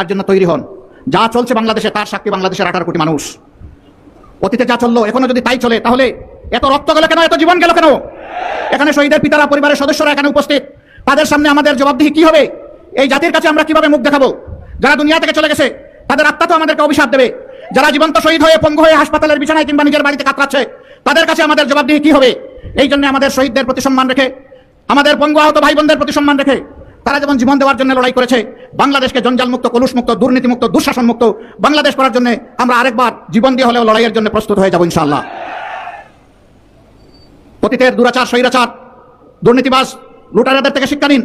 তার জন্য তৈরি হন। যা চলছে বাংলাদেশে, তার সাক্ষী বাংলাদেশের আঠারো কোটি মানুষ। অতীতে যা চলল, এখনও যদি তাই চলে, তাহলে এত রক্ত গেল কেন? এত জীবন গেল কেন? এখানে শহীদের পিতারা, পরিবারের সদস্যরা এখানে উপস্থিত। তাদের সামনে আমাদের জবাবদিহি কি হবে? এই জাতির কাছে আমরা কীভাবে মুখ দেখাবো? যারা দুনিয়া থেকে চলে গেছে, তাদের আত্মা তো আমাদেরকে অভিশাপ দেবে। যারা জীবন্ত শহীদ হয়ে, পঙ্গু হয়ে হাসপাতালের বিছানায় কিংবা নিজের বাড়িতে কাতরাচ্ছে, তাদের কাছে আমাদের জবাবদিহি কি হবে? এই জন্য আমাদের শহীদদের প্রতি সম্মান রেখে, আমাদের পঙ্গু আহত ভাই বোনদের প্রতি সম্মান রেখে তারা যেমন জীবন দেওয়ার জন্য লড়াই করেছে, বাংলাদেশকে জঞ্জাল মুক্ত, কলুষ মুক্ত, দুর্নীতি মুক্ত, দুঃশাসন মুক্ত, বাংলাদেশ করার জন্য আমরা আরেকবার জীবন দিয়ে হলেও লড়াইয়ের জন্য প্রস্তুত হয়ে যাব ইনশাল্লাহ অতীতের দুরাচার, স্বৈরাচার দুর্নীতিবাস লুটারাদের থেকে শিক্ষা নিন।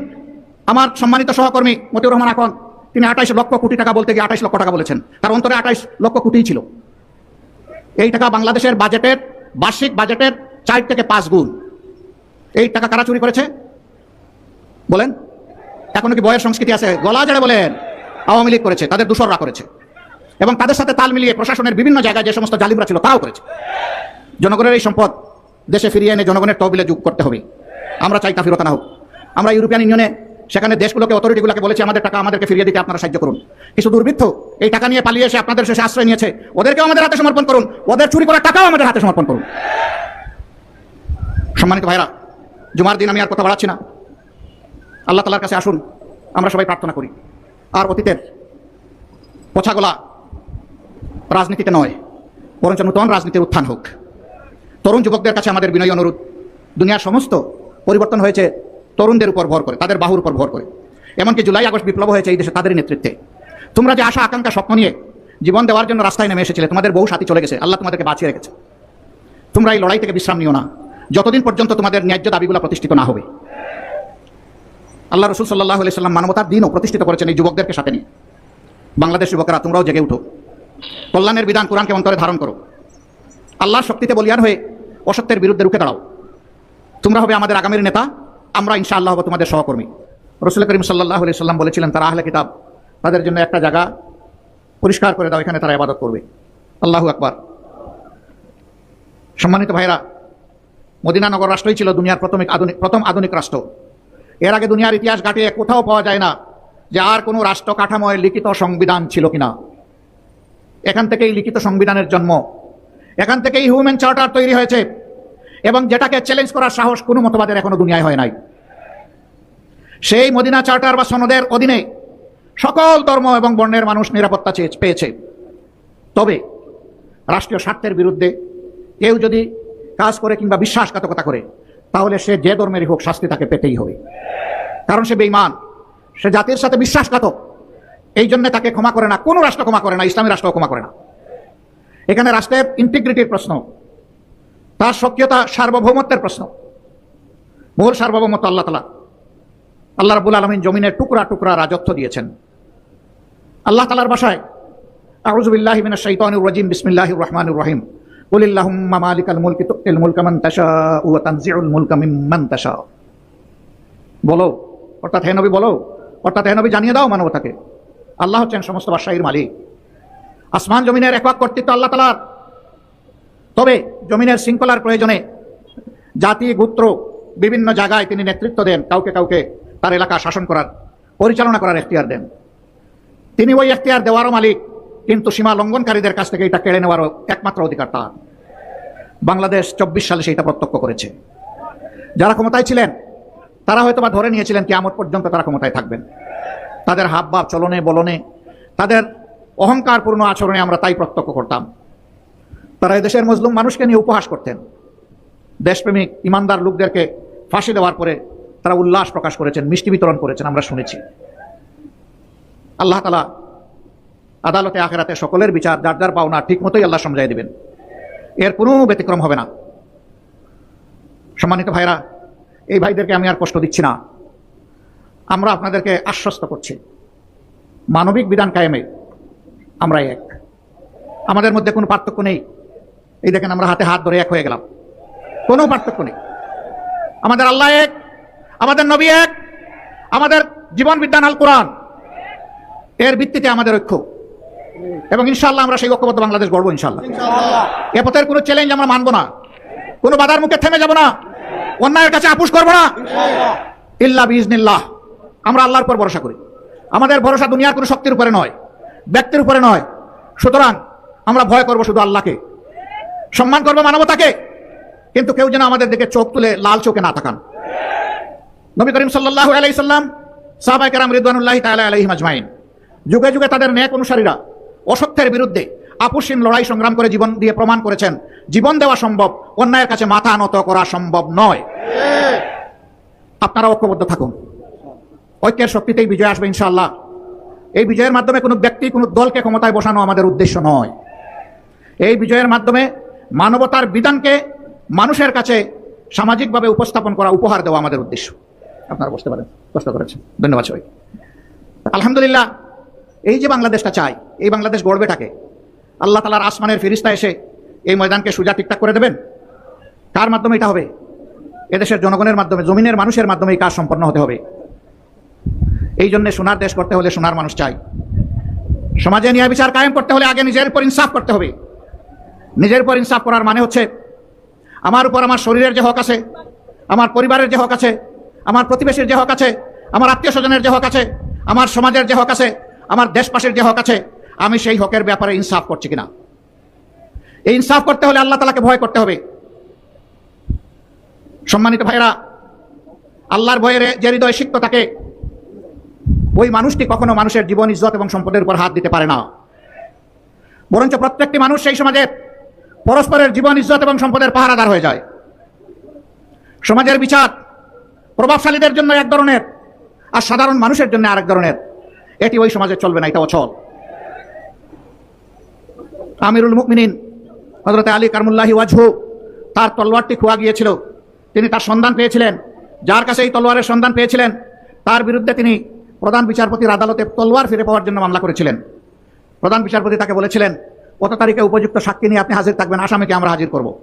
আমার সম্মানিত সহকর্মী মতিউর রহমান এখন, তিনি আঠাইশ লক্ষ কোটি টাকা বলতে গিয়ে আঠাইশ লক্ষ টাকা বলেছেন। তার অন্তরে আঠাইশ লক্ষ কোটিই ছিল। এই টাকা বাংলাদেশের বাজেটের, বার্ষিক বাজেটের চার থেকে পাঁচ গুণ। এই টাকা কারা চুরি করেছে? বলেন। এখনও কি বয়ের সংস্কৃতি আছে? গলা জেড়ে বলেন। আওয়ামী লীগ করেছে, তাদের দূষররা করেছে। এবং তাদের সাথে তাল মিলিয়ে প্রশাসনের বিভিন্ন জায়গায় যে সমস্ত জালিমরা ছিল, তাও করেছে। জনগণের এই সম্পদ দেশে ফিরিয়ে এনে জনগণের তহবিলে যোগ করতে হবে। আমরা চাই তা ফেরত আনা হোক। আমরা ইউরোপিয়ান ইউনিয়নে, সেখানে দেশগুলোকে, অথরিটিগুলোকে বলেছি, আমাদের টাকা আমাদেরকে ফিরিয়ে দিতে আপনারা সাহায্য করুন। কিছু দুর্বৃত্ত এই টাকা নিয়ে পালিয়ে এসে আপনাদের শেষে আশ্রয় নিয়েছে, ওদেরকেও আমাদের হাতে সমর্পণ করুন। ওদের চুরি করা টাকাও আমাদের হাতে সমর্পণ করুন। সম্মানিত ভাইরা জুমার দিন আমি আর কথা বাড়াচ্ছি না। আল্লাহ তালার কাছে আসুন, আমরা সবাই প্রার্থনা করি। আর অতীতের পছাগোলা রাজনীতিতে নয়, বরঞ্চ নূতন রাজনীতির উত্থান হোক। তরুণ যুবকদের কাছে আমাদের বিনয় অনুরোধ, দুনিয়ার সমস্ত পরিবর্তন হয়েছে তরুণদের উপর ভর করে, তাদের বাহুর উপর ভর করে। এমনকি জুলাই, আগস্ট বিপ্লব হয়েছে এই দেশে তাদেরই নেতৃত্বে। তোমরা যে আশা, আকাঙ্ক্ষা, স্বপ্ন নিয়ে জীবন দেওয়ার জন্য রাস্তায় নেমে এসেছিলে, তোমাদের বহু সাথী চলে গেছে, আল্লাহ তোমাদেরকে বাঁচিয়ে রেখেছে। তোমরা এই লড়াই থেকে বিশ্রাম নিও না। যতদিন পর্যন্ত তোমাদের ন্যায্য দাবিগুলো প্রতিষ্ঠিত না হবে আল্লাহ রসুল সাল্লাহ আলি সাল্লাম মানবতার দিনও প্রতিষ্ঠিত করেছেন এই যুবকদেরকে সাথে নিয়ে। বাংলাদেশ যুবকেরা, তোমরাও জেগে উঠো। কল্যাণের বিধান কোরআনকে অন্তরে ধারণ করো। আল্লাহর শক্তিতে বলিয়ান হয়ে অসত্যের বিরুদ্ধে রুখে দাঁড়াও। তোমরা হবে আমাদের আগামীর নেতা, আমরা ইনশাআল্লাহ হব তোমাদের সহকর্মী। রসুল করিম সাল্লাহ আলি সাল্লাম বলেছিলেন, তারা আহলে কিতাব, তাদের জন্য একটা জায়গা পরিষ্কার করে দাও, এখানে তারা আবাদত করবে। আল্লাহু আকবার। সম্মানিত ভাইরা মদিনানগর রাষ্ট্রই ছিল দুনিয়ার প্রথম আধুনিক প্রথম আধুনিক রাষ্ট্র। এর আগে দুনিয়ার ইতিহাস ঘাটিয়ে কোথাও পাওয়া যায় না যে আর কোনো রাষ্ট্র কাঠামোয় লিখিত সংবিধান ছিল কিনা। এখান থেকেই লিখিত সংবিধানের জন্ম। এখান থেকেই হিউম্যান চার্টার তৈরি হয়েছে। এবং যেটাকে চ্যালেঞ্জ করার সাহস কোনো মতবাদের এখনও দুনিয়ায় হয় নাই। সেই মদিনা চার্টার বা সনদের অধীনে সকল ধর্ম এবং বর্ণের মানুষ নিরাপত্তা পেয়েছে। তবে রাষ্ট্রীয় স্বার্থের বিরুদ্ধে কেউ যদি কাজ করে কিংবা বিশ্বাসঘাতকতা করে তাহলে সে যে ধর্মেরই হোক শাস্তি তাকে পেতেই হবে। কারণ সে বেঈমান, সে জাতির সাথে বিশ্বাসঘাতক। এই জন্য তাকে ক্ষমা করে না, কোনো রাষ্ট্র ক্ষমা করে না, ইসলামী রাষ্ট্র ক্ষমা করে না। এখানে রাষ্ট্রের ইন্টিগ্রিটির প্রশ্ন, তার সক্রিয়তা সার্বভৌমত্বের প্রশ্ন। মূল সার্বভৌমত্ব আল্লাহ তালা আল্লাহ রাবুল আলমিন জমিনের টুকরা টুকরা রাজত্ব দিয়েছেন। আল্লাহ তালার বাসায় আউযুবিল্লাহি মিনাশ শাইতানির রাজিম বিসমিল্লাহ রহমানির রহিম। কুলিল্লাহুম্মা মালিকাল মুলকি তুক্তিল মুলকা মান তাশা ওয়া তানজিউল মুলকা মিম্মান তাশা বলো, অর্থাৎ হে নবী বলো, অর্থাৎ হে নবী জানিয়ে দাও মানবতাকে। আল্লাহ হচ্ছেন সমস্ত বাদশাহীর মালিক। আসমান জমিনের এক কর্তৃত্ব আল্লাহ তালার তবে জমিনের শৃঙ্খলার প্রয়োজনে জাতি, গোত্র, বিভিন্ন জায়গায় তিনি নেতৃত্ব দেন, কাউকে কাউকে তার এলাকা শাসন করার, পরিচালনা করার এখতিয়ার দেন। তিনি ওই এখতিয়ার দেওয়ারও মালিক। কিন্তু সীমা লঙ্ঘনকারীদের কাছ থেকে এটা কেড়ে নেওয়ার একমাত্র অধিকার তার। বাংলাদেশ চব্বিশ সালে সেটা প্রত্যক্ষ করেছে। যারা ক্ষমতায় ছিলেন, তারা হয়তো বা ধরে নিয়েছিলেন কিয়ামত পর্যন্ত তারা ক্ষমতায় থাকবেন। তাদের হাব ভাব চলনে, বলনে, তাদের অহংকারপূর্ণ আচরণে আমরা তাই প্রত্যক্ষ করতাম। তারা দেশের মজলুম মানুষকে নিয়ে উপহাস করতেন। দেশপ্রেমিক, ইমানদার লোকদেরকে ফাঁসি দেওয়ার পরে তারা উল্লাস প্রকাশ করেছেন, মিষ্টি বিতরণ করেছেন, আমরা শুনেছি। আল্লাহ তালা আদালতে আখেরাতে সকলের বিচার, যার যার পাওনা, ঠিক মতোই আল্লাহ সমঝাই দিবেন। এর কোনো ব্যতিক্রম হবে না। সম্মানিত ভাইরা, এই ভাইদেরকে আমি আর কষ্ট দিচ্ছি না। আমরা আপনাদেরকে আশ্বস্ত করছি। মানবিক বিধান কায়েমে আমরা এক। আমাদের মধ্যে কোনো পার্থক্য নেই। এই দেখেন আমরা হাতে হাত ধরে এক হয়ে গেলাম। কোনো পার্থক্য নেই। আমাদের আল্লাহ এক, আমাদের নবী এক, আমাদের জীবন বিজ্ঞান আল কোরআন এর ভিত্তিতে আমাদের ঐক্য। এবং ইনশাল্লাহ আমরা সেই ঐক্যবদ্ধ বাংলাদেশ গড়বো ইনশাল্লাহ এ পথের কোনো চ্যালেঞ্জ আমরা মানবো না। কোনো বাধার মুখে থেমে যাব না। অন্যায়ের কাছে আপুস করব না। ইল্লা বিজনিল্লাহ আমরা আল্লাহর উপর ভরসা করি। আমাদের ভরসা দুনিয়ার কোনো শক্তির উপরে নয় ব্যক্তির উপরে নয়। সুতরাং আমরা ভয় করব শুধু আল্লাহকে। সম্মান করব মানবতাকে। কিন্তু কেউ যেন আমাদের দিকে চোখ তুলে লাল চোখে না তাকান। নবী করিম সাল্লাহ আলাইসাল্লাম সাহাবাই কেরাম রিদওয়ানুল্লাহ তালা আলহিম আজমাইন। যুগে যুগে তাদের ন্যাক অনুসারীরা অসত্যের বিরুদ্ধে আপুসীন লড়াই সংগ্রাম করে জীবন দিয়ে প্রমাণ করেছেন। জীবন দেওয়া সম্ভব, অন্যায়ের কাছে মাথা নত করা সম্ভব নয়। আপনারা ঐক্যবদ্ধ থাকুন। ঐক্যের শক্তিতেই বিজয় আসবে ইনশাল্লাহ এই বিজয়ের মাধ্যমে কোনো ব্যক্তি, কোনো দলকে ক্ষমতায় বসানো আমাদের উদ্দেশ্য নয়। এই বিজয়ের মাধ্যমে মানবতার বিধানকে মানুষের কাছে সামাজিকভাবে উপস্থাপন করা, উপহার দেওয়া আমাদের উদ্দেশ্য। আপনারা বুঝতে পারেন কষ্ট করেছেন। ধন্যবাদ সবাই আলহামদুলিল্লাহ এই যে বাংলাদেশটা চাই, এই বাংলাদেশ গড়বেটাকে আল্লাহ তালার আসমানের ফিরিস্তা এসে এই ময়দানকে সুজা ঠিকঠাক করে দেবেন? কার মাধ্যমে এটা হবে? এদেশের জনগণের মাধ্যমে, জমিনের মানুষের মাধ্যমে এই কাজ সম্পন্ন হতে হবে। এই জন্য সোনার দেশ করতে হলে সোনার মানুষ চাই। সমাজে ন্যায় বিচার কায়েম করতে হলে আগে নিজের উপর ইনসাফ করতে হবে। নিজের উপর ইনসাফ করার মানে হচ্ছে, আমার উপর আমার শরীরের যে হক আছে, আমার পরিবারের যে হক আছে, আমার প্রতিবেশীর যে হক আছে, আমার আত্মীয় স্বজনের যে হক আছে, আমার সমাজের যে হক আছে আমার দেশবাসীর যে হক আছে, আমি সেই হকের ব্যাপারে ইনসাফ করছি কিনা? এই ইনসাফ করতে হলে আল্লাহ তালাকে ভয় করতে হবে। সম্মানিত ভাইরা আল্লাহর ভয়ের যে হৃদয় সিক্ত থাকে, ওই মানুষটি কখনো মানুষের জীবন, ইজ্জত এবং সম্পদের উপর হাত দিতে পারে না। বরঞ্চ প্রত্যেকটি মানুষ সেই সমাজে পরস্পরের জীবন, ইজ্জত এবং সম্পদের পাহারাদার হয়ে যায়। সমাজের বিচার প্রভাবশালীদের জন্য এক ধরনের, আর সাধারণ মানুষের জন্য আরেক ধরনের। এটি ওই সমাজে চলবে না, এটা অচল। আমিরুল মুকমিনিন হজরত আলী কারমুল্লাহি ওয়াজহু, তার তলোয়ারটি খোয়া গিয়েছিল। তিনি তার সন্ধান পেয়েছিলেন। যার কাছে এই তলোয়ারের সন্ধান পেয়েছিলেন, তার বিরুদ্ধে তিনি প্রধান বিচারপতির আদালতে তলোয়ার ফিরে পাওয়ার জন্য মামলা করেছিলেন। প্রধান বিচারপতি তাকে বলেছিলেন, কত তারিখে উপযুক্ত সাক্ষী নিয়ে আপনি হাজির থাকবেন? আসামিকে আমরা হাজির করব।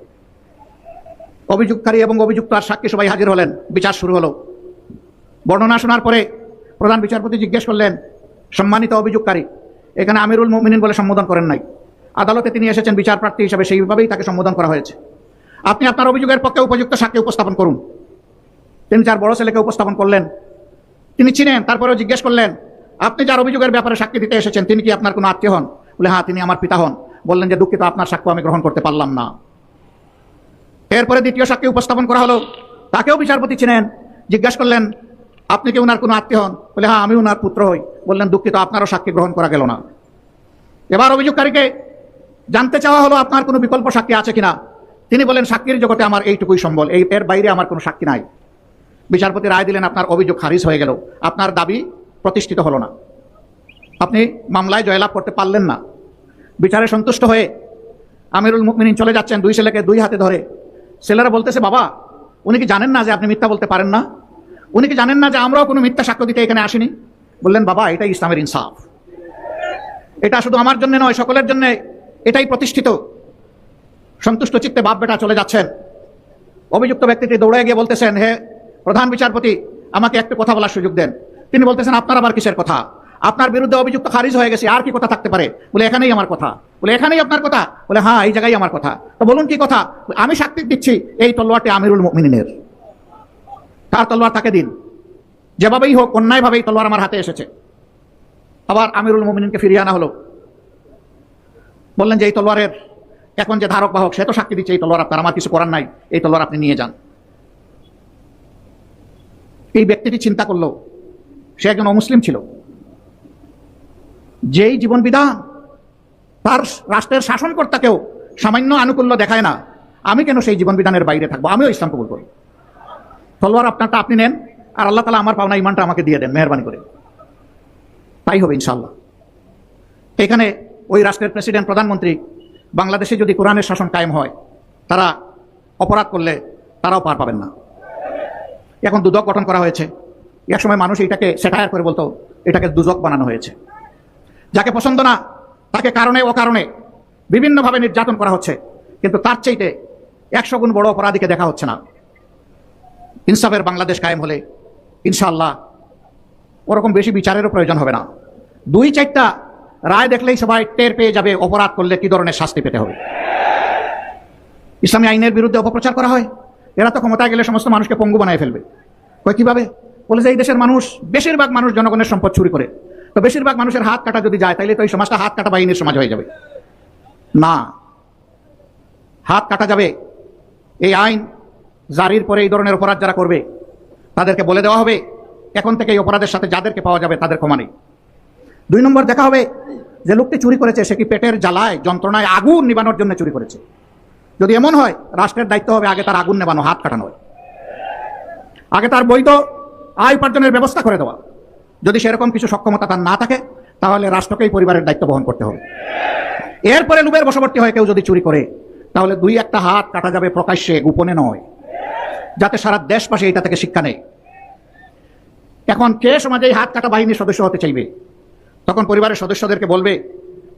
অভিযুক্তকারী এবং অভিযুক্ত আর সাক্ষী সবাই হাজির হলেন। বিচার শুরু হলো। বর্ণনা শোনার পরে প্রধান বিচারপতি জিজ্ঞেস করলেন সম্মানিত অভিযোগকারী। এখানে আমিরুল মুমিনিন বলে সম্বোধন করেন নাই। আদালতে তিনি এসেছেন বিচার প্রার্থী হিসেবে, সেইভাবেই তাকে সম্বোধন করা হয়েছে। আপনি আপনার অভিযোগের পক্ষে উপযুক্ত সাক্ষী উপস্থাপন করুন। তিনি যার বড় ছেলেকে উপস্থাপন করলেন, তিনি চিনেন, তারপরেও জিজ্ঞেস করলেন, আপনি যার অভিযোগের ব্যাপারে সাক্ষী দিতে এসেছেন, তিনি কি আপনার কোনো আত্মীয় হন? বলে হ্যাঁ তিনি আমার পিতা হন। বললেন যে, দুঃখিত, আপনার সাক্ষ্য আমি গ্রহণ করতে পারলাম না। এরপরে দ্বিতীয় সাক্ষী উপস্থাপন করা হলো। তাকেও বিচারপতি চিনেন। জিজ্ঞাসা করলেন আপনি কি ওনার কোনো আত্মীয় হন? বলে হ্যাঁ আমি ওনার পুত্র হই। বললেন, দুঃখিত, আপনারও সাক্ষী গ্রহণ করা গেল না। এবার অভিযোগকারীকে জানতে চাওয়া হলো, আপনার কোনো বিকল্প সাক্ষী আছে কিনা? তিনি বলেন, সাক্ষীর জগতে আমার এইটুকুই সম্বল, এই এর বাইরে আমার কোনো সাক্ষী নাই। বিচারপতি রায় দিলেন, আপনার অভিযোগ খারিজ হয়ে গেল। আপনার দাবি প্রতিষ্ঠিত হলো না। আপনি মামলায় জয়লাভ করতে পারলেন না। বিচারে সন্তুষ্ট হয়ে আমিরুল মুকমিনিন চলে যাচ্ছেন দুই ছেলেকে দুই হাতে ধরে। ছেলেরা বলতেছে, বাবা, উনি কি জানেন না যে আপনি মিথ্যা বলতে পারেন না? উনি কি জানেন না যে আমরাও কোনো মিথ্যা সাক্ষ্য দিতে এখানে আসিনি? বললেন, বাবা, এটাই ইসলামের ইনসাফ। এটা শুধু আমার জন্য নয়, সকলের জন্য এটাই প্রতিষ্ঠিত। সন্তুষ্ট চিত্তে বাপ বেটা চলে যাচ্ছেন। অভিযুক্ত ব্যক্তিটি দৌড়ে গিয়ে বলতেছেন, হে প্রধান বিচারপতি, আমাকে একটু কথা বলার সুযোগ দেন। তিনি বলতেছেন, আপনার আবার কিসের কথা? আপনার বিরুদ্ধে অভিযুক্ত খারিজ হয়ে গেছে, আর কি কথা থাকতে পারে? বলে, এখানেই আমার কথা। বলে, এখানেই আপনার কথা? বলে হ্যাঁ এই জায়গায় আমার কথা। তো বলুন কি কথা? আমি সাক্ষী দিচ্ছি এই তলোয়ারটি আমিরুল মিনিনের তার তলোয়ার তাকে দিন। যেভাবেই হোক, অন্যায়ভাবেই তলোয়ার আমার হাতে এসেছে। আবার আমিরুল মোমিনকে ফিরিয়ে আনা হলো। বললেন যে, এই তলোয়ারের এখন যে ধারক বাহক, সে তো সাক্ষী দিচ্ছে, এই তলোয়ার আপনার, আমার কিছু করার নাই, এই তলোয়ার আপনি নিয়ে যান। এই ব্যক্তিটি চিন্তা করল, সে একজন অমুসলিম ছিল। যেই জীবন বিধান তার রাষ্ট্রের শাসনকর্তাকেও সামান্য আনুকূল্য দেখায় না, আমি কেন সেই জীবন বিধানের বাইরে থাকব? আমিও ইসলাম কবুল করি। তলোয়ার আপনারটা আপনি নেন, আর আল্লাহ তালা আমার পাওনা ইমানটা আমাকে দিয়ে দেন, মেহরবানি করে। তাই হবে ইনশাল্লাহ এখানে ওই রাষ্ট্রের প্রেসিডেন্ট, প্রধানমন্ত্রী বাংলাদেশে যদি কোরআনের শাসন কায়েম হয়, তারা অপরাধ করলে তারাও পার পাবেন না। এখন দুদক গঠন করা হয়েছে। এক সময় মানুষ এটাকে সেটায়ার করে বলতো, এটাকে দুজক বানানো হয়েছে। যাকে পছন্দ না, তাকে কারণে ও কারণে বিভিন্নভাবে নির্যাতন করা হচ্ছে, কিন্তু তার চাইতে একশো গুণ বড় অপরাধীকে দেখা হচ্ছে না। ইনসাফের বাংলাদেশ কায়েম হলে ইনশাল্লাহ ওরকম বেশি বিচারেরও প্রয়োজন হবে না। দুই চারটা রায় দেখলেই সবাই টের পেয়ে যাবে, অপরাধ করলে কি ধরনের শাস্তি পেতে হবে। ইসলামী আইনের বিরুদ্ধে অপপ্রচার করা হয়, এরা তো ক্ষমতায় গেলে সমস্ত মানুষকে পঙ্গু বানায় ফেলবে। কয়, কীভাবে? বলে যে এই দেশের মানুষ, বেশিরভাগ মানুষ জনগণের সম্পদ চুরি করে। তো বেশিরভাগ মানুষের হাত কাটা যদি যায় তাহলে তো এই সমাজটা হাত কাটা বাহিনীর সমাজ হয়ে যাবে। না। হাত কাটা যাবে। এই আইন জারির পরে এই ধরনের অপরাধ যারা করবে, তাদেরকে বলে দেওয়া হবে, এখন থেকে এই অপরাধের সাথে যাদেরকে পাওয়া যাবে তাদের ক্ষমা নেই। দুই নম্বর দেখা হবে যে লোকটি চুরি করেছে, সে কি পেটের জ্বালায়, যন্ত্রণায় আগুন নিবানোর জন্য চুরি করেছে? যদি এমন হয়, রাষ্ট্রের দায়িত্ব হবে আগে তার আগুন নেবানো, হাত কাটানো হয়। আগে তার বৈধ আয় উপার্জনের ব্যবস্থা করে দেওয়া। যদি সেরকম কিছু সক্ষমতা তার না থাকে, তাহলে রাষ্ট্রকেই পরিবারের দায়িত্ব বহন করতে হবে। এরপরে লুবের বশবর্তী হয়ে কেউ যদি চুরি করে, তাহলে দুই একটা হাত কাটা যাবে প্রকাশ্যে, গোপনে নয়। যাতে সারা দেশবাসী এটা থেকে শিক্ষা নেয়। এখন কে সমাজে হাত কাটা বাহিনীর সদস্য হতে চাইবে? তখন পরিবারের সদস্যদেরকে বলবে,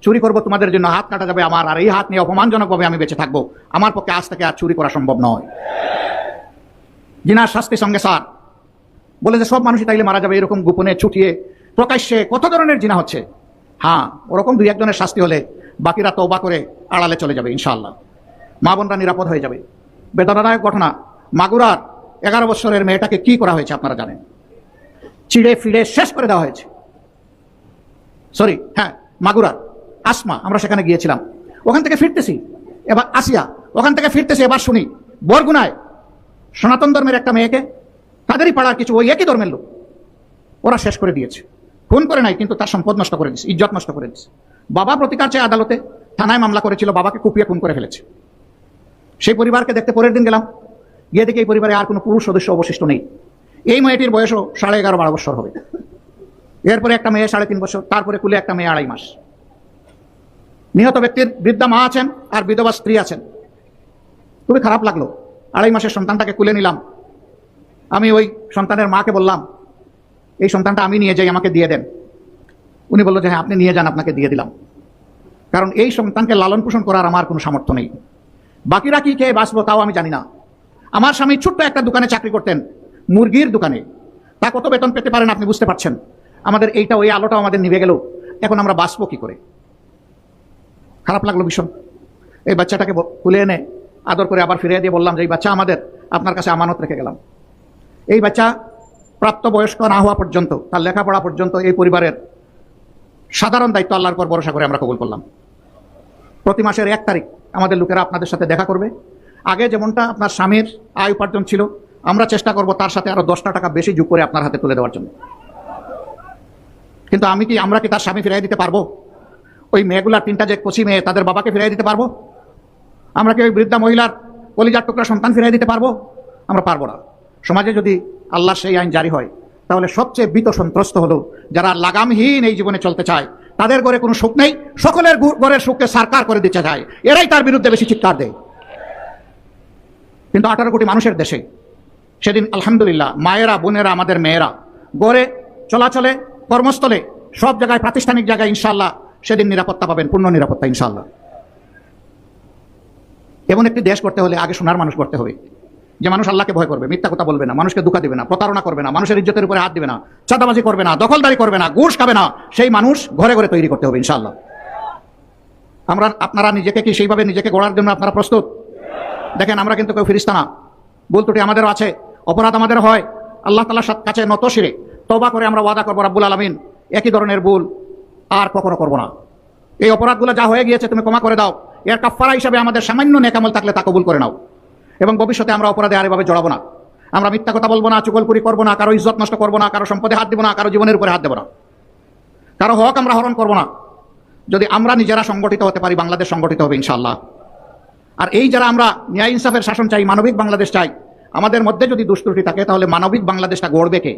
চুরি করব তোমাদের জন্য, হাত কাটা যাবে আমার, আর এই হাত নিয়ে অপমানজনকভাবে আমি বেঁচে থাকব। আমার পক্ষে আজ থেকে আর চুরি করা সম্ভব নয়। জিনার শাস্তি সঙ্গে সার বলে যে, সব মানুষই তাইলে মারা যাবে, এরকম গোপনে ছুটিয়ে প্রকাশ্যে কত ধরনের জিনা হচ্ছে? হ্যাঁ ওরকম দুই একজনের শাস্তি হলে বাকিরা তওবা করে আড়ালে চলে যাবে, ইনশাআল্লাহ। মা বোনরা নিরাপদ হয়ে যাবে। বেদনাদায়ক ঘটনা। মাগুরার এগারো বছরের মেয়েটাকে কি করা হয়েছে আপনারা জানেন? চিড়ে ফিড়ে শেষ করে দেওয়া হয়েছে। সরি হ্যাঁ মাগুরার, আসমা, আমরা সেখানে গিয়েছিলাম। ওখান থেকে ফিরতেছি, এবার আসিয়া, ওখান থেকে ফিরতেছি, এবার শুনি, বরগুনায় সনাতন ধর্মের একটা মেয়েকে তাদেরই পাড়ার কিছু ওই একই ধর্মের লোক, ওরা শেষ করে দিয়েছে। খুন করে নাই, কিন্তু তার সম্পদ নষ্ট করে দিচ্ছে ইজ্জত নষ্ট করে দিচ্ছে বাবা প্রতিকার চেয়ে আদালতে থানায় মামলা করেছিল, বাবাকে কুপিয়ে খুন করে ফেলেছে। সেই পরিবারকে দেখতে পরের দিন গেলাম। গিয়ে দেখি এই পরিবারে আর কোনো পুরুষ সদস্য অবশিষ্ট নেই। এই মেয়েটির বয়সও সাড়ে এগারো, বারো বছর হবে। এরপরে একটা মেয়ে সাড়ে তিন বছর, তারপরে কুলে একটা মেয়ে আড়াই মাস। নিহত ব্যক্তির বৃদ্ধা মা আছেন আর বিধবা স্ত্রী আছেন। খুবই খারাপ লাগল। আড়াই মাসের সন্তানটাকে কুলে নিলাম। আমি ওই সন্তানের মাকে বললাম, এই সন্তানটা আমি নিয়ে যাই, আমাকে দিয়ে দেন। উনি বলল যে হ্যাঁ আপনি নিয়ে যান, আপনাকে দিয়ে দিলাম। কারণ এই সন্তানকে লালন পোষণ করার আমার কোনো সামর্থ্য নেই। বাকিরা কি খেয়ে বাঁচবো তাও আমি জানি না। আমার স্বামী ছোট্ট একটা দোকানে চাকরি করতেন, মুরগির দোকানে। তা কত বেতন পেতে পারেন আপনি বুঝতে পারছেন? আমাদের এইটা ওই আলোটাও আমাদের নিভে গেল। এখন আমরা বাঁচবো কি করে? খারাপ লাগল ভীষণ। এই বাচ্চাটাকে তুলে এনে আদর করে আবার ফিরিয়ে দিয়ে বললাম যে, এই বাচ্চা আমাদের, আপনার কাছে আমানত রেখে গেলাম। এই বাচ্চা প্রাপ্তবয়স্ক না হওয়া পর্যন্ত, তার লেখাপড়া পর্যন্ত এই পরিবারের সাধারণ দায়িত্ব আল্লাহর পর ভরসা করে আমরা কবুল করলাম। প্রতি মাসের এক তারিখ আমাদের লোকেরা আপনাদের সাথে দেখা করবে। আগে যেমনটা আপনার স্বামীর আয় উপার্জন ছিল, আমরা চেষ্টা করব তার সাথে আরও দশটা টাকা বেশি যোগ করে আপনার হাতে তুলে দেওয়ার জন্য। কিন্তু আমি কি, আমরা কি তার স্বামী ফিরিয়ে দিতে পারব? ওই মেয়েগুলার তিনটা যে কচি মেয়ে, তাদের বাবাকে ফিরিয়ে দিতে পারব? আমরা কি ওই বৃদ্ধা মহিলার কলিজার টুকরা সন্তান ফিরিয়ে দিতে পারব? আমরা পারব না। সমাজে যদি আল্লাহর সেই আইন জারি হয়, তাহলে সবচেয়ে বিত সন্ত্রস্ত হলো যারা লাগামহীন এই জীবনে চলতে চায়। তাদের ঘরে কোনো সুখ নেই, সকলের ঘরের সুখকে সারকার করে দিতে চায়। এরাই তার বিরুদ্ধে বেশি চিৎকার দেয়। কিন্তু আঠারো কোটি মানুষের দেশে। সেদিন আলহামদুলিল্লাহ মায়েরা, বোনেরা, আমাদের মেয়েরা গড়ে, চলাচলে, কর্মস্থলে, সব জায়গায়, প্রাতিষ্ঠানিক জায়গায় ইনশাল্লাহ সেদিন নিরাপত্তা পাবেন, পূর্ণ নিরাপত্তা ইনশাল্লাহ এমন একটি দেশ করতে হলে আগে সোনার মানুষ করতে হবে। যে মানুষ আল্লাহকে ভয় করবে, মিথ্যা কথা বলবে না, মানুষকে দুঃখা দিবে না, প্রতারণা করবে না, মানুষের ইজ্জতের উপরে হাত দিবে না, চাঁদাবাজি করবে না, দখলদারি করবে না, ঘুষ খাবে না, সেই মানুষ ঘরে ঘরে তৈরি করতে হবে ইনশাল্লাহ আমরা, আপনারা নিজেকে কি সেইভাবে নিজেকে গড়ার জন্য আপনারা প্রস্তুত? দেখেন, আমরা কিন্তু কেউ ফিরিস্তা না। ভুল ত্রুটি আমাদেরও আছে, অপরাধ আমাদের হয়। আল্লাহ তালার কাছে নত শিরে তবা করে আমরা ওয়াদা করব, রাব্বুল আলমিন, একই ধরনের ভুল আর কখনো করব না। এই অপরাধগুলো যা হয়ে গিয়েছে, তুমি ক্ষমা করে দাও। এর কাফারা হিসাবে আমাদের সামান্য নেকামল থাকলে তা কবুল করে নাও। এবং ভবিষ্যতে আমরা অপরাধে আর এভাবে জড়াবো না। আমরা মিথ্যা কথা বলব না চুগলপুরি করব না, কারও ইজ্জত নষ্ট করব না, কারও সম্পদে হাত দিব না, কারও জীবনের উপরে হাত দেবো না। কারও হক আমরা হরণ করব না। যদি আমরা নিজেরা সংগঠিত হতে পারি, বাংলাদেশ সংগঠিত হবে, ইনশাআল্লাহ। আর এই যারা আমরা ন্যায় ইনসাফের শাসন চাই, মানবিক বাংলাদেশ চাই, আমাদের মধ্যে যদি দুষ্ত্রুটি থাকে, তাহলে মানবিক বাংলাদেশটা গড়বে কে?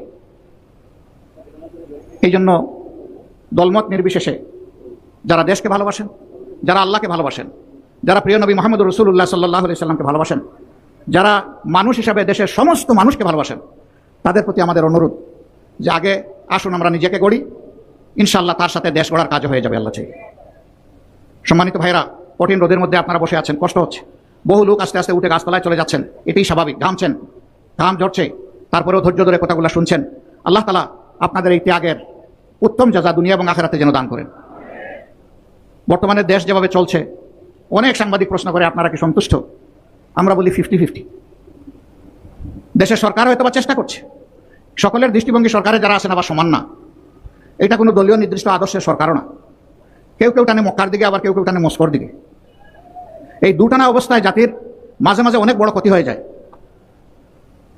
এই জন্য দলমত নির্বিশেষে যারা দেশকে ভালোবাসেন, যারা আল্লাহকে ভালোবাসেন, যারা প্রিয় নবী মোহাম্মদ রসুল্লাহ সাল্লাহ সাল্লামকে ভালোবাসেন, যারা মানুষ হিসাবে দেশের সমস্ত মানুষকে ভালোবাসেন, তাদের প্রতি আমাদের অনুরোধ যে আগে আসুন আমরা নিজেকে গড়ি ইনশাল্লাহ তার সাথে দেশ গড়ার কাজ হয়ে যাবে, আল্লাহ চাই। সম্মানিত ভাইরা কঠিন রোদের মধ্যে আপনারা বসে আছেন, কষ্ট হচ্ছে। বহু লোক আস্তে আস্তে উঠে গাছতলায় চলে যাচ্ছেন। এটাই স্বাভাবিক, ঘামছেন। ঘাম ঝরছে। তারপরেও ধৈর্য ধরে কথাগুলো শুনছেন। আল্লাহ তালা আপনাদের এই ত্যাগের উত্তম যাজা দুনিয়া এবং আখেরাতে যেন দান করেন। বর্তমানে দেশ যেভাবে চলছে, অনেক সাংবাদিক প্রশ্ন করে আপনারা কি সন্তুষ্ট? আমরা বলি ফিফটি ফিফটি। দেশের সরকার হয়তো বা চেষ্টা করছে। সকলের দৃষ্টিভঙ্গি সরকারে যারা আছেন আবার সমান না। এটা কোনো দলীয় নির্দিষ্ট আদর্শের সরকারও না। কেউ কেউ টানে মক্কার দিকে, আবার কেউ কেউ টানে মস্কোর দিকে। এই দুটানা অবস্থায় জাতির মাঝে মাঝে অনেক বড় ক্ষতি হয়ে যায়।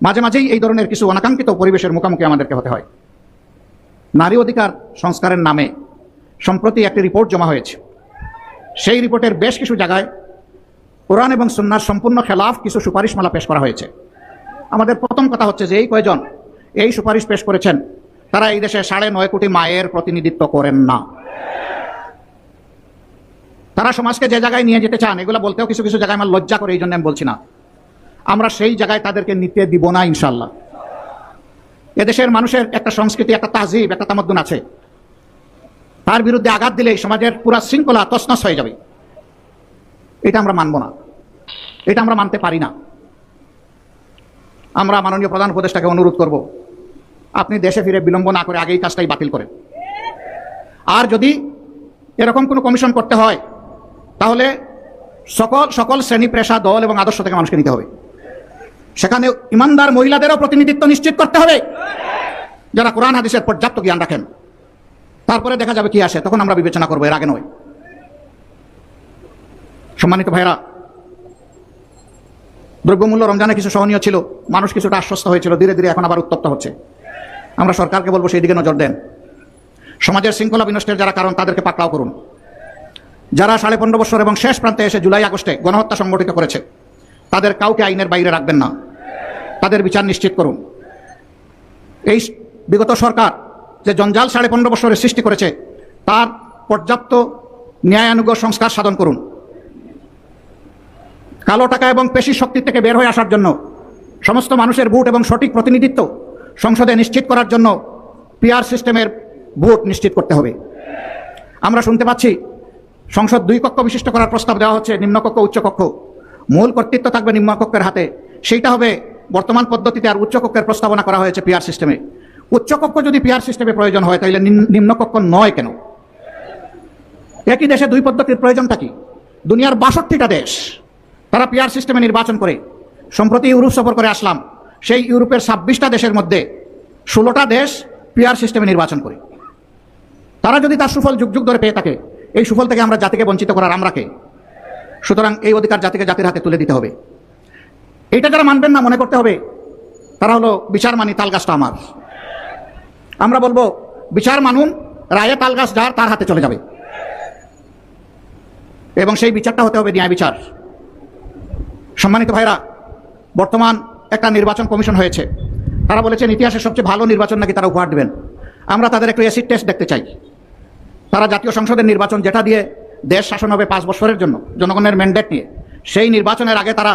মাঝে মাঝেই এই ধরনের কিছু অনাকাঙ্ক্ষিত পরিবেশের মুখোমুখি আমাদেরকে হতে হয়। নারী অধিকার সংস্কারের নামে সম্প্রতি একটি রিপোর্ট জমা হয়েছে। সেই রিপোর্টের বেশ কিছু জায়গায় কোরআন এবং সুন্নার সম্পূর্ণ খেলাফ কিছু সুপারিশমালা পেশ করা হয়েছে। আমাদের প্রথম কথা হচ্ছে যে এই কয়জন এই সুপারিশ পেশ করেছেন, তারা এই দেশে সাড়ে নয় কোটি মায়ের প্রতিনিধিত্ব করেন না। তারা সমাজকে যে জায়গায় নিয়ে যেতে চান, এগুলো বলতেও কিছু কিছু জায়গায় আমার লজ্জা করে এই জন্য আমি বলছি না। আমরা সেই জায়গায় তাদেরকে নিতে দিব না ইনশাল্লাহ এদেশের মানুষের একটা সংস্কৃতি, একটা তাজিব, একটা তামদ্দুন আছে। তার বিরুদ্ধে আঘাত দিলে সমাজের পুরা শৃঙ্খলা তসনস হয়ে যাবে। এটা আমরা মানব না। এটা আমরা মানতে পারি না। আমরা মাননীয় প্রধান উপদেষ্টাকে অনুরোধ করব, আপনি দেশে ফিরে বিলম্ব না করে আগেই কাজটাই বাতিল করেন। আর যদি এরকম কোনো কমিশন করতে হয় তাহলে সকল সকল শ্রেণি, পেশা, দল এবং আদর্শ থেকে মানুষকে নিতে হবে। সেখানে ইমানদার মহিলাদেরও প্রতিনিধিত্ব নিশ্চিত করতে হবে। যারা কোরআন, হাদিসের পর্যাপ্ত জ্ঞান রাখেন। তারপরে দেখা যাবে কি আসে, তখন আমরা বিবেচনা করব এর আগে নয়। সম্মানিত ভাইরা দ্রব্যমূল্য রমজানে কিছু সহনীয় ছিল, মানুষ কিছুটা আশ্বস্ত হয়েছিল, ধীরে ধীরে এখন আবার উত্তপ্ত হচ্ছে। আমরা সরকারকে বলব সেই দিকে নজর দেন। সমাজের শৃঙ্খলা বিনষ্টের যারা কারণ, তাদেরকে পাকড়াও করুন। যারা সাড়ে পনেরো বছর এবং শেষ প্রান্তে এসে জুলাই আগস্টে গণহত্যা সংগঠিত করেছে, তাদের কাউকে আইনের বাইরে রাখবেন না। তাদের বিচার নিশ্চিত করুন। এই বিগত সরকার যে জঞ্জাল সাড়ে পনেরো বছরের সৃষ্টি করেছে, তার পর্যাপ্ত ন্যায়ানুগ সংস্কার সাধন করুন। কালো টাকা এবং পেশি শক্তি থেকে বের হয়ে আসার জন্য, সমস্ত মানুষের ভোট এবং সঠিক প্রতিনিধিত্ব সংসদে নিশ্চিত করার জন্য পিআর সিস্টেমের ভোট নিশ্চিত করতে হবে। আমরা শুনতে পাচ্ছি সংসদ দুই কক্ষ বিশিষ্ট করার প্রস্তাব দেওয়া হচ্ছে নিম্নকক্ষ উচ্চকক্ষ মূল কর্তৃত্ব থাকবে নিম্নকক্ষের হাতে। সেইটা হবে বর্তমান পদ্ধতিতে আর উচ্চকক্ষের প্রস্তাবনা করা হয়েছে পিআর সিস্টেমে উচ্চকক্ষ যদি পিআর সিস্টেমে প্রয়োজন হয় তাহলে নিম্নকক্ষ নয় কেন? একই দেশে দুই পদ্ধতির প্রয়োজনটা কি? দুনিয়ার বাষট্টিটা দেশ, তারা পিআর সিস্টেমে নির্বাচন করে। সম্প্রতি ইউরোপ সফর করে আসলাম। সেই ইউরোপের ছাব্বিশটা দেশের মধ্যে ষোলোটা দেশ পিআর সিস্টেমে নির্বাচন করে। তারা যদি তার সুফল যুগ যুগ ধরে পেয়ে থাকে এই সুফল থেকে আমরা জাতিকে বঞ্চিত করার আমরাকে সুতরাং এই অধিকার জাতিকে জাতির হাতে তুলে দিতে হবে। এটা যারা মানবেন না মনে করতে হবে, তারা হলো বিচার মানি তালগাছটা আমার। আমরা বলব, বিচার মানুন, রায়ে তালগাছ যার, তার হাতে চলে যাবে। এবং সেই বিচারটা হতে হবে ন্যায় বিচার। সম্মানিত ভাইরা, বর্তমান একটা নির্বাচন কমিশন হয়েছে। তারা বলেছেন, ইতিহাসের সবচেয়ে ভালো নির্বাচন নাকি তারা উপহার দেবেন। আমরা তাদের একটু অ্যাসিড টেস্ট দেখতে চাই। তারা জাতীয় সংসদের নির্বাচন যেটা দিয়ে দেশ শাসন হবে পাঁচ বছরের জন্য, জনগণের ম্যান্ডেট নিয়ে। সেই নির্বাচনের আগে তারা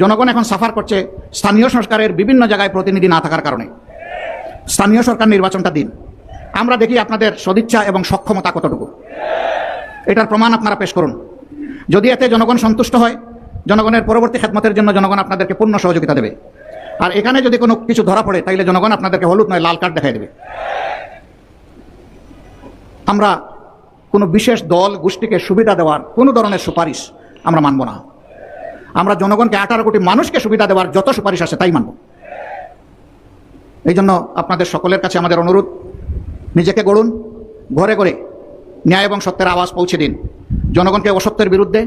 জনগণ এখন সাফার করছে স্থানীয় সরকারের বিভিন্ন জায়গায় প্রতিনিধি না থাকার কারণে। স্থানীয় সরকার নির্বাচনটা দিন। আমরা দেখি আপনাদের সদিচ্ছা এবং সক্ষমতা কতটুকু। এটার প্রমাণ আপনারা পেশ করুন। যদি এতে জনগণ সন্তুষ্ট হয়, জনগণের পরবর্তী খেদমতের জন্য জনগণ আপনাদেরকে পূর্ণ সহযোগিতা দেবে। আর এখানে যদি কোনো কিছু ধরা পড়ে, তাইলে জনগণ আপনাদেরকে হলুদ নয়, লাল কার্ড দেখাই দেবে। আমরা কোনো বিশেষ দল গোষ্ঠীকে সুবিধা দেওয়ার কোনো ধরনের সুপারিশ আমরা মানব না। আমরা জনগণকে আঠারো কোটি মানুষকে সুবিধা দেওয়ার যত সুপারিশ আছে তাই মানব। এই জন্য আপনাদের সকলের কাছে আমাদের অনুরোধ, নিজেকে গড়ুন, ঘরে ঘরে ন্যায় এবং সত্যের আওয়াজ পৌঁছে দিন। জনগণকে অসত্যের বিরুদ্ধে,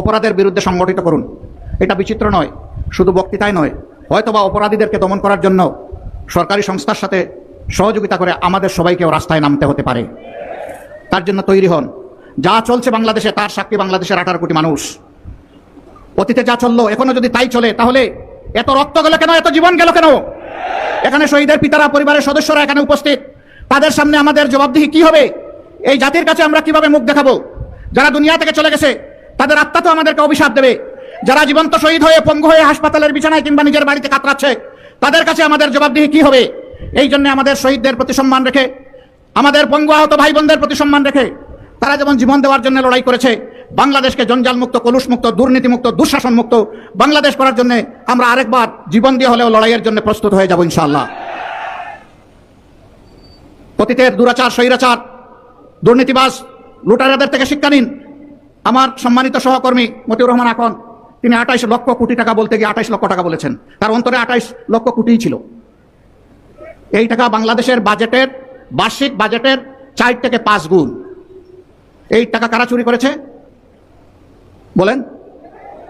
অপরাধের বিরুদ্ধে সংগঠিত করুন। এটা বিচিত্র নয়, শুধু বক্তৃতায় নয়, হয়তোবা অপরাধীদেরকে দমন করার জন্য সরকারি সংস্থার সাথে সহযোগিতা করে আমাদের সবাইকেও রাস্তায় নামতে হতে পারে। তার জন্য তৈরি হন। যা চলছে বাংলাদেশে, তার সাক্ষী বাংলাদেশের আঠারো কোটি মানুষ। অতীতে যা চলল, এখনও যদি তাই চলে, তাহলে এত রক্ত গেল কেন? এত জীবন গেল কেন? এখানে শহীদের পিতারা, পরিবারের সদস্যরা এখানে উপস্থিত। তাদের সামনে আমাদের জবাবদিহি কি হবে? এই জাতির কাছে আমরা কীভাবে মুখ দেখাবো? যারা দুনিয়া থেকে চলে গেছে, তাদের আত্মা তো আমাদেরকে অভিশাপ দেবে। যারা জীবন্ত শহীদ হয়ে, পঙ্গু হয়ে হাসপাতালের বিছানায় কিংবা নিজের বাড়িতে কাতরাচ্ছে, তাদের কাছে আমাদের জবাবদিহি কি হবে? এই জন্য আমাদের শহীদদের প্রতি সম্মান রেখে আমাদের পঙ্গু আহত ভাই বোনদের প্রতি সম্মান রেখে তারা যেমন জীবন দেওয়ার জন্য লড়াই করেছে, বাংলাদেশকে জঞ্জাল মুক্ত কলুষ মুক্ত দুর্নীতি মুক্ত দুঃশাসন মুক্ত বাংলাদেশ করার জন্য আমরা আরেকবার জীবন দিয়ে হলেও লড়াইয়ের জন্য প্রস্তুত হয়ে যাব ইনশাআল্লাহ। অতীতের দুরাচার, স্বৈরাচার দুর্নীতিবাস লুটারাদের থেকে শিক্ষা নিন। আমার সম্মানিত সহকর্মী মতিউর রহমান এখন, তিনি আঠাইশ লক্ষ কোটি টাকা বলতে গিয়ে আঠাইশ লক্ষ টাকা বলেছেন। তার অন্তরে আঠাইশ লক্ষ কোটিই ছিল। এই টাকা বাংলাদেশের বাজেটের বার্ষিক বাজেটের চার থেকে পাঁচ গুণ। এই টাকা কারা চুরি করেছে? বলেন।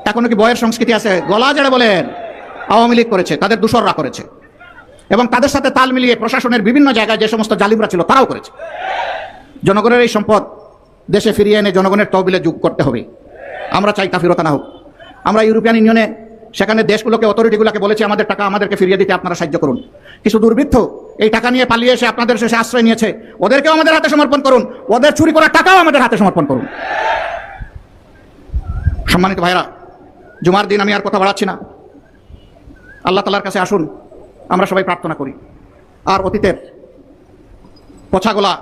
এখনও কি বয়ের সংস্কৃতি আছে? গলা জেড়ে বলেন। আওয়ামী লীগ করেছে, তাদের দূষররা করেছে। এবং তাদের সাথে তাল মিলিয়ে প্রশাসনের বিভিন্ন জায়গায় যে সমস্ত জালিমরা ছিল, তারাও করেছে। জনগণের এই সম্পদ দেশে ফিরিয়ে এনে জনগণের তহবিলে যোগ করতে হবে। আমরা চাই তা ফেরত আনা হোক। আমরা ইউরোপিয়ান ইউনিয়নে সেখানে দেশগুলোকে অথরিটিগুলোকে বলেছে, আমাদের টাকা আমাদেরকে ফিরিয়ে দিতে আপনারা সাহায্য করুন। কিছু দুর্বৃত্ত এই টাকা নিয়ে পালিয়ে এসে আপনাদের শেষে আশ্রয় নিয়েছে, ওদেরকেও আমাদের হাতে সমর্পণ করুন, ওদের চুরি করা টাকাও আমাদের হাতে সমর্পণ করুন। সম্মানিত ভাইরা জুমার দিন আমি আর কথা বাড়াচ্ছি না। আল্লাহ তালার কাছে আসুন, আমরা সবাই প্রার্থনা করি। আর অতীতের পছাগোলা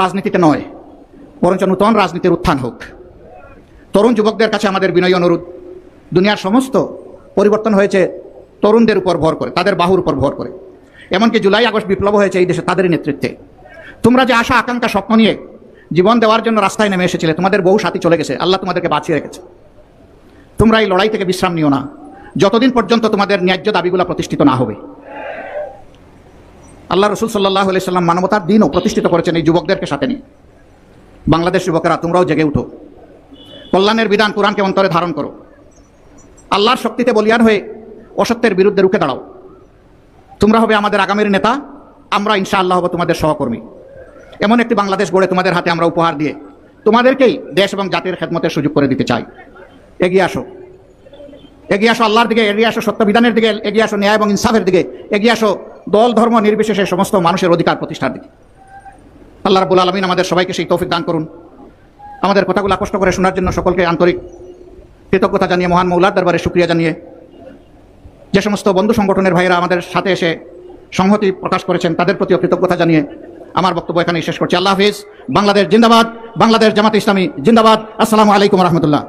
রাজনীতিতে নয়, বরঞ্চ নূতন রাজনীতির উত্থান হোক। তরুণ যুবকদের কাছে আমাদের বিনয় অনুরোধ। দুনিয়ার সমস্ত পরিবর্তন হয়েছে তরুণদের উপর ভর করে, তাদের বাহুর উপর ভর করে। এমনকি জুলাই, আগস্ট বিপ্লব হয়েছে এই দেশে তাদেরই নেতৃত্বে। তোমরা যে আশা, আকাঙ্ক্ষা, স্বপ্ন নিয়ে জীবন দেওয়ার জন্য রাস্তায় নেমে এসেছিলে, তোমাদের বহু সাথী চলে গেছে, আল্লাহ তোমাদেরকে বাঁচিয়ে রেখেছে। তোমরা এই লড়াই থেকে বিশ্রাম নিও না। যতদিন পর্যন্ত তোমাদের ন্যায্য দাবিগুলো প্রতিষ্ঠিত না হবে। আল্লাহ রসুল সাল্লাহ সাল্লাম মানবতার দিনও প্রতিষ্ঠিত করেছেন এই যুবকদেরকে সাথে নিয়ে। বাংলাদেশ যুবকেরা, তোমরাও জেগে উঠো। কল্যাণের বিধান কোরআনকে অন্তরে ধারণ করো। আল্লাহর শক্তিতে বলিয়ান হয়ে অসত্যের বিরুদ্ধে রুখে দাঁড়াও। তোমরা হবে আমাদের আগামীর নেতা, আমরা ইনশা আল্লাহ হব তোমাদের সহকর্মী। এমন একটি বাংলাদেশ গড়ে তোমাদের হাতে আমরা উপহার দিয়ে তোমাদেরকেই দেশ এবং জাতির খেদমতের সুযোগ করে দিতে চাই। এগিয়ে আসো। এগিয়ে আসো আল্লাহর দিকে, এগিয়ে আসো সত্য বিধানের দিকে, এগিয়ে আসো ন্যায় এবং ইনসাফের দিকে, এগিয়ে আসো দল, ধর্ম, নির্বিশেষে সমস্ত মানুষের অধিকার প্রতিষ্ঠার দিকে। আল্লাহ রাবুল আলমিন আমাদের সবাইকে সেই তৌফিক দান করুন। আমাদের কথাগুলো কষ্ট করে শোনার জন্য সকলকে আন্তরিক কৃতজ্ঞতা জানিয়ে মহান মৌলার দরবারে সুক্রিয়া জানিয়ে যে সমস্ত বন্ধু সংগঠনের ভাইয়েরা আমাদের সাথে এসে সংহতি প্রকাশ করেছেন, তাদের প্রতিও কৃতজ্ঞতা জানিয়ে আমার বক্তব্য এখানেই শেষ করছি। আল্লাহ হাফিজ। বাংলাদেশ জিন্দাবাদ। বাংলাদেশ জামাত ইসলামী জিন্দাবাদ। আসসালামু আলাইকুম রহমতুল্লাহ।